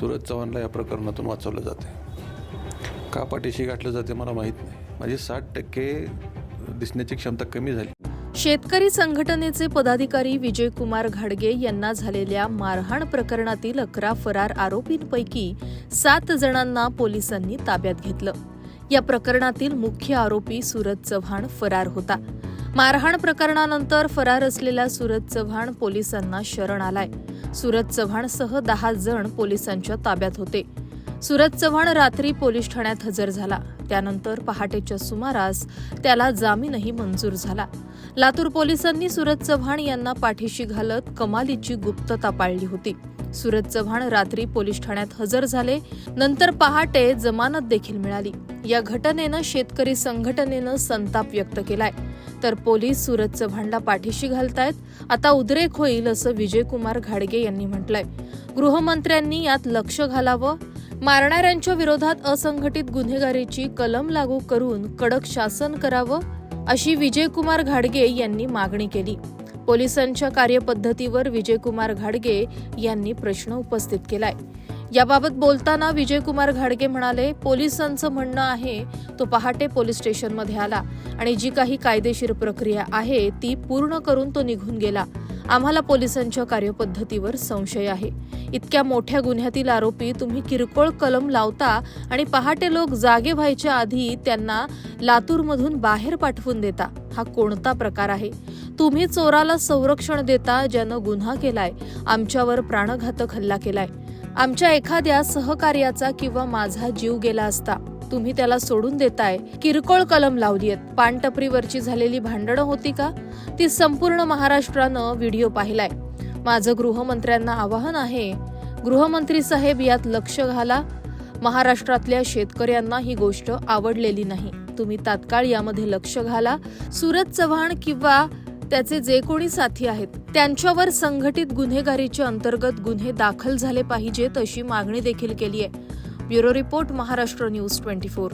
सूरज चव्हाणला या प्रकरणातून वाचवलं जाते. का पाठीशी गाठलं जाते मला माहीत नाही. माझी साठ टक्के दिसण्याची क्षमता कमी झाली. शेतकरी संघटनेचे पदाधिकारी विजयकुमार घाडगे यांना झालेल्या मारहाण प्रकरणातील अकरा फरार आरोपींपैकी सात जणांना पोलिसांनी ताब्यात घेतलं. या प्रकरणातील मुख्य आरोपी सूरज चव्हाण फरार होता. मारहाण प्रकरणानंतर फरार असलेला सूरज चव्हाण पोलिसांना शरण आलाय. सूरज चव्हाणसह दहा जण पोलिसांच्या ताब्यात होते. सूरज चव्हाण रात्री पोलीस ठाण्यात हजर झाला. त्यानंतर पहाटेच्या सुमारास त्याला जामीनही मंजूर झाला. लातूर पोलिसांनी सूरज चव्हाण यांना पाठीशी घालत कमालीची गुप्तता पाळली होती. सूरज चव्हाण रात्री पोलीस ठाण्यात हजर झाले. नंतर पहाटे जमानत देखील मिळाली. या घटनेनं शेतकरी संघटनेनं संताप व्यक्त केलाय. तर पोलीस सूरज चव्हाणला पाठीशी घालतायत. आता उद्रेक होईल असं विजयकुमार घाडगे यांनी म्हटलंय. गृहमंत्र्यांनी यात लक्ष घालावं. मारणाऱ्यांच्या विरोधात असंघटित गुन्हेगारीची कलम लागू करून कडक शासन करावं अशी विजयकुमार घाडगे यांनी मागणी केली. पोलिसांच्या कार्यपद्धतीवर विजयकुमार घाडगे यांनी प्रश्न उपस्थित केलाय. याबाबत बोलताना विजयकुमार घाडगे म्हणाले पोलिसांचं म्हणणं आहे तो पहाटे पोलीस स्टेशनमध्ये आला आणि जी काही कायदेशीर प्रक्रिया आहे ती पूर्ण करून तो निघून गेला. आम्हाला पोलिसांच्या कार्यपद्धतीवर संशय आहे. इतक्या मोठ्या गुन्ह्यातील आरोपी तुम्ही किरकोळ कलम लावता आणि पहाटे लोक जागे व्हायच्या आधी त्यांना लातूरमधून बाहेर पाठवून देता. हा कोणता प्रकार आहे? तुम्ही चोराला संरक्षण देता ज्यानं गुन्हा केलाय आमच्यावर प्राणघातक हल्ला केलाय. आमच्या एखाद्या सहकार्याचा किंवा माझा जीव गेला असता तुम्ही त्याला सोडून देताय. किरकोळ कलम लावलीयत. पानटपरीवरची झालेली भांडणं होती का? ती संपूर्ण महाराष्ट्रानं व्हिडिओ पाहिलाय. माझं गृहमंत्र्यांना आवाहन आहे गृहमंत्री साहेब यात लक्ष घाला. महाराष्ट्रातल्या शेतकऱ्यांना ही गोष्ट आवडलेली नाही. तुम्ही तात्काळ यामध्ये लक्ष घाला. सूरज चव्हाण किंवा त्याचे जे कोणी साथी आहेत त्यांच्यावर संघटित गुन्हेगारीच्या अंतर्गत गुन्हे दाखल झाले पाहिजेत अशी मागणी देखील केली आहे bureau report Maharashtra news twenty four.